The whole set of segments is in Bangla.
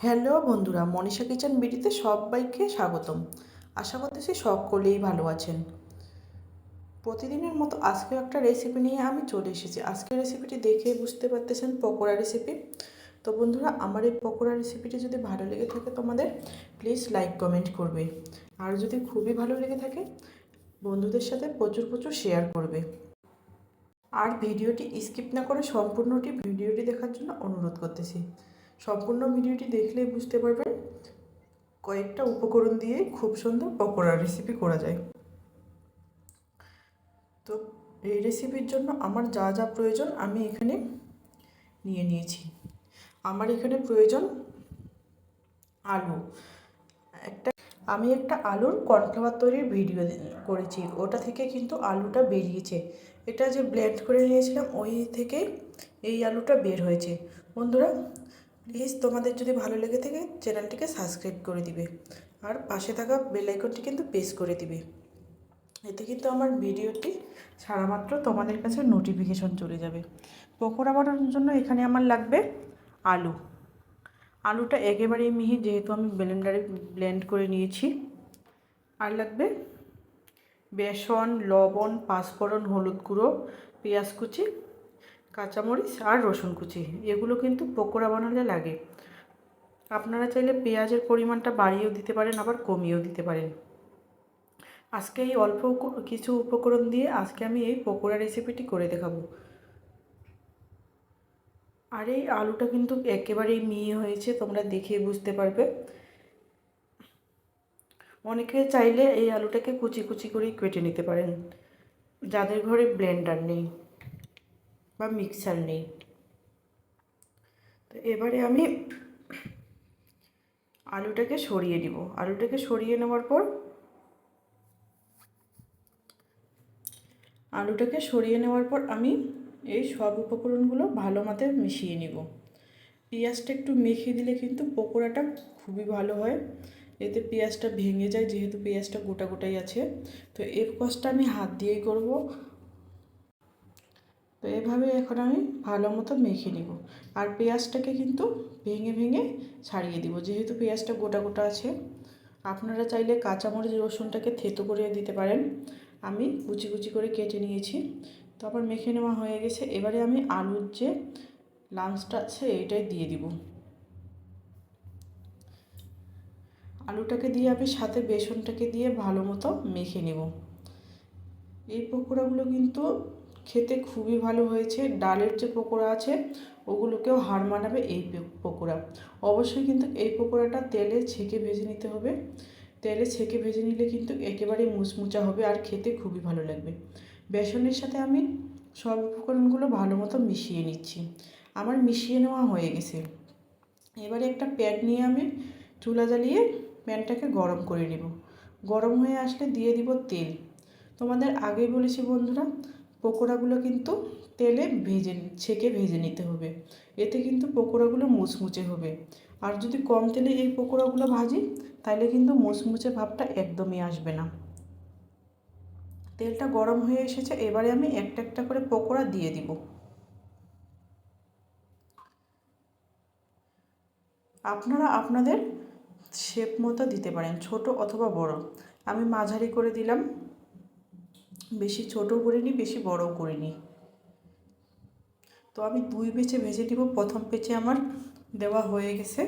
হ্যালো বন্ধুরা, মনীষা কিচেন বিডিতে সবাইকে স্বাগতম। আশা করতেছি সকলেই ভালো আছেন। প্রতিদিনের মতো আজকেও একটা রেসিপি নিয়ে আমি চলে এসেছি। আজকের রেসিপিটি দেখে বুঝতে পারতেছেন পকোড়া রেসিপি তো বন্ধুরা, আমার এই পকোড়া রেসিপিটি যদি ভালো লেগে থাকে তোমাদের প্লিজ লাইক কমেন্ট করবে। আর যদি খুবই ভালো লেগে থাকে, বন্ধুদের সাথে প্রচুর প্রচুর শেয়ার করবে। আর ভিডিওটি স্কিপ না করে সম্পূর্ণটি ভিডিওটি দেখার জন্য অনুরোধ করতেছি। সম্পূর্ণ ভিডিওটি দেখলেই বুঝতে পারবেন কয়েকটা উপকরণ দিয়ে খুব সুন্দর পকোড়া রেসিপি করা যায়। তো এই রেসিপির জন্য আমার যা যা প্রয়োজন আমি এখানে নিয়ে নিয়েছি। আমার এখানে প্রয়োজন আলু। একটা আমি একটা আলুর কর্নফ্লাওয়ার তৈরির ভিডিও করেছি। ওটা থেকে কিন্তু আলুটা বেরিয়েছে। এটা যে ব্লেন্ড করে নিয়েছিলাম, ওই থেকেই এই আলুটা বের হয়েছে। বন্ধুরা প্লিজ তোমাদের যদি ভালো লেগে থাকে, চ্যানেলটিকে সাবস্ক্রাইব করে দিবে। আর পাশে থাকা বেল আইকনটি কিন্তু প্রেস করে দিবে। এতে কিন্তু আমার ভিডিওটি ছাড়া মাত্র তোমাদের কাছে নোটিফিকেশন চলে যাবে। পকোড়া বানানোর জন্য এখানে আমার লাগবে আলু। আলুটা একেবারেই মিহি, যেহেতু আমি ব্লেন্ডারে ব্লেন্ড করে নিয়েছি। আর লাগবে বেসন, লবণ, পাঁচফোড়ন, হলুদ গুঁড়ো, পেঁয়াজ কুচি কাঁচামরিচ আর রসুন কুচি, এগুলো কিন্তু পকোড়া বানালে লাগে। আপনারা চাইলে পেঁয়াজের পরিমাণটা বাড়িয়েও দিতে পারেন, আবার কমিয়েও দিতে পারেন। আজকে এই অল্প কিছু উপকরণ দিয়ে আজকে আমি এই পকোড়া রেসিপিটি করে দেখাবো। আর এই আলুটা কিন্তু একেবারেই মিহি হয়েছে, তোমরা দেখে বুঝতে পারবে। অনেকে চাইলে এই আলুটাকে কুচি কুচি করেই কেটে নিতে পারেন, যাদের ঘরে ব্লেন্ডার নেই। বা মিক্সার নেই। তো এবারে আমি আলুটাকে সরিয়ে দিব আলুটাকে সরিয়ে নেওয়ার পর আলুটাকে সরিয়ে নেওয়ার পর আমি এই সব উপকরণগুলো ভালো মতে মিশিয়ে নিব। পেঁয়াজটা একটু মেখে দিলে কিন্তু পকোড়াটা খুবই ভালো হয়। এতে পেঁয়াজটা ভেঙে যায়, যেহেতু পেঁয়াজটা গোটা গোটাই আছে। তো এর কাজটা আমি হাত দিয়েই করব। তো এভাবে এখন আমি ভালো মতো মেখে নিব। আর পেঁয়াজটাকে কিন্তু ভেঙে ভেঙে ছাড়িয়ে দিব। যেহেতু পেঁয়াজটা গোটা গোটা আছে, আপনারা চাইলে কাঁচামরিচ রসুনটাকে থেতো করে দিতে পারেন। আমি কুচি কুচি করে কেটে নিয়েছি। তো আবার মেখে নেওয়া হয়ে গেছে। এবারে আমি আলুর যে লাঞ্চটা আছে, এইটাই দিয়ে দিব। আলুটাকে দিয়ে আমি সাথে বেসনটাকে দিয়ে ভালো মতো মেখে নেব। এই পকোড়াগুলো কিন্তু খেতে খুবই ভালো হয়েছে। ডালের যে পকোড়া আছে, ওগুলোকেও হার মানাবে এই পকোড়া। অবশ্যই কিন্তু এই পকোড়াটা তেলে ছেঁকে ভেজে নিতে হবে। তেলে ছেঁকে ভেজে নিলে কিন্তু একেবারে মুচমুচা হবে আর খেতে খুবই ভালো লাগবে। বেসনের সাথে আমি সব উপকরণগুলো ভালো মতো মিশিয়ে নিচ্ছি। আমার মিশিয়ে নেওয়া হয়ে গেছে। এবারে একটা প্যান নিয়ে আমি চুলা জ্বালিয়ে প্যানটাকে গরম করে নেব। গরম হয়ে আসলে দিয়ে দিব তেল। তোমাদের আগেই বলেছি বন্ধুরা পকোড়াগুলো কিন্তু তেলে ভেজে ছেঁকে ভেজে নিতে হবে। এতে কিন্তু পকোড়াগুলো মুচমুচে হবে। আর যদি কম তেলে এই পকোড়াগুলো ভাজি তাহলে কিন্তু মুচমুচে ভাবটা একদমই আসবে না। তেলটা গরম হয়ে এসেছে, এবারে আমি একটা একটা করে পকোড়া দিয়ে দিব। আপনারা আপনাদের শেপ মতো দিতে পারেন, ছোট অথবা বড়। আমি মাঝারি করে দিলাম। বেশি ছোটও করিনি, বেশি বড়ও করিনি। তো আমি দুই পেঁচে ভেজে দিব প্রথম পেঁচে আমার দেওয়া হয়ে গেছে।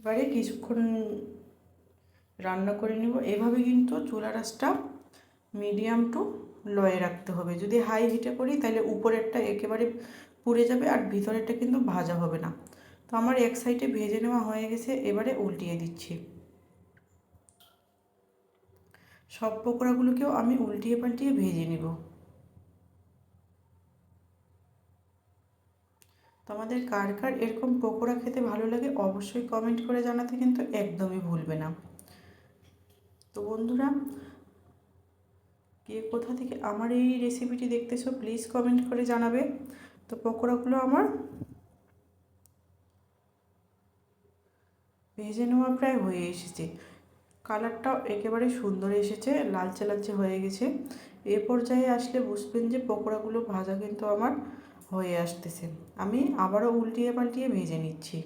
এবারে কিছুক্ষণ রান্না করে নেব। এভাবে কিন্তু চুলা রাসটা মিডিয়াম টু লয়ে রাখতে হবে। যদি হাই হিটে করি, তাহলে উপরেরটা একেবারে পুড়ে যাবে আর ভিতরেরটা কিন্তু ভাজা হবে না। তো আমার এক সাইডে ভেজে নেওয়া হয়ে গেছে, এবারে উল্টিয়ে দিচ্ছি। সব পকোড়াগুলোকেও আমি উল্টিয়ে পাল্টিয়ে ভেজে নিব। তোমাদের কার কার এরকম পকোড়া খেতে ভালো লাগে অবশ্যই কমেন্ট করে জানাতে কিন্তু একদমই ভুলবে না। তো বন্ধুরা, কে কোথা থেকে আমার এই রেসিপিটি দেখতেছো প্লিজ কমেন্ট করে জানাবে। তো পকোড়াগুলো আমার ভেজে নেওয়া প্রায় হয়ে এসেছে। কালারটাও একেবারে সুন্দর এসেছে, লালচে লালচে হয়ে গেছে। এ পর্যায়ে আসলে বুঝবেন যে পকোড়াগুলো ভাজা কিন্তু আমার হয়ে আসতেছে। আমি আবারও উল্টিয়ে পাল্টিয়ে ভেজে নিচ্ছি।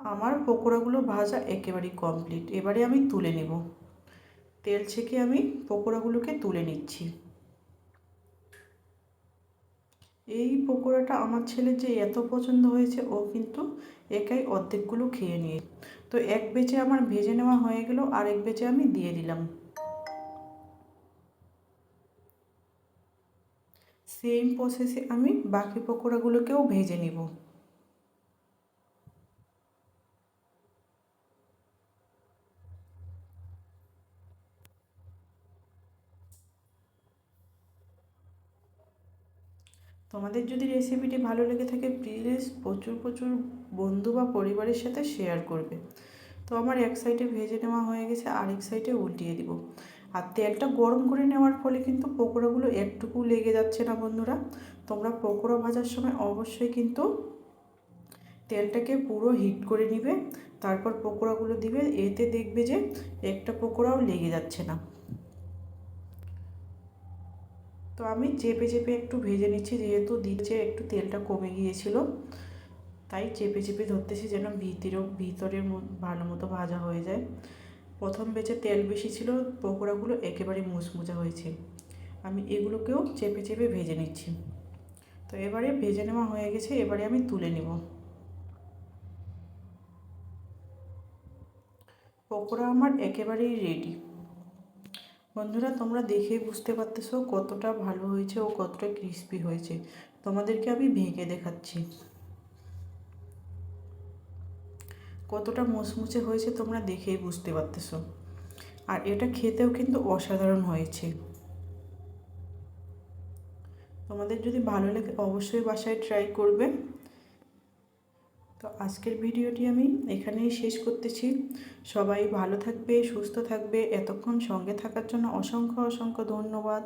আমার পকোড়াগুলো ভাজা একেবারেই কমপ্লিট এবারে আমি তুলে নেব। তেল ছেঁকে আমি পকোড়াগুলোকে তুলে নিচ্ছি। এই পকোড়াটা আমার ছেলের যে এত পছন্দ হয়েছে, ও কিন্তু একাই অর্ধেকগুলো খেয়ে নিয়ে তো এক বেচে আমার ভেজে নেওয়া হয়ে গেল আর এক বেচে আমি দিয়ে দিলাম। সেম প্রসেসে আমি বাকি পকোড়াগুলোকেও ভেজে নিব। তোমাদের যদি রেসিপিটি ভালো লেগে থাকে প্লিজ প্রচুর প্রচুর বন্ধু বা পরিবারের সাথে শেয়ার করবে। তো আমার এক সাইডে ভেজে নেওয়া হয়ে গেছে, আরেক সাইডে উল্টিয়ে দিব। আর তেলটা গরম করে নেওয়ার ফলে কিন্তু পকোড়াগুলো একটুকু লেগে যাচ্ছে না বন্ধুরা। তোমরা পকোড়া ভাজার সময় অবশ্যই কিন্তু তেলটাকে পুরো হিট করে নিবে, তারপর পকোড়াগুলো দিবে, এতে দেখবে যে একটা পকোড়াও লেগে যাচ্ছে না। তো আমি চেপে চেপে একটু ভেজে নিচ্ছি, যেহেতু দিচ্ছে একটু তেলটা কমে গিয়েছিল। তাই চেপে চেপে ধরতেছি যেন ভিতরেও, ভিতরের ভালো মতো ভাজা হয়ে যায়। প্রথম বেচে তেল বেশি ছিল, পকোড়াগুলো একেবারে মুচমুচা হয়েছে। আমি এগুলোকেও চেপে চেপে ভেজে নিচ্ছি। তো এবারে ভেজে নেওয়া হয়ে গেছে, এবারে আমি তুলে নেব। পকোড়া আমার একেবারেই রেডি বন্ধুরা, তোমরা দেখে বুঝতে পারতেছো কতটা ভালো হয়েছে ও কতটা ক্রিস্পি হয়েছে। তোমাদেরকে আমি ভেঙে দেখাচ্ছি। কতটা মুচমুচে হয়েছে তোমরা দেখেই বুঝতে পারতেছো। আর এটা খেতেও কিন্তু অসাধারণ হয়েছে। তোমাদের যদি ভালো লাগে অবশ্যই বাসায় ট্রাই করবে। তো আজকের ভিডিওটি আমি এখানেই শেষ করতেছি। সবাই ভালো থাকবে, সুস্থ থাকবে। এতক্ষণ সঙ্গে থাকার জন্য অসংখ্য অসংখ্য ধন্যবাদ।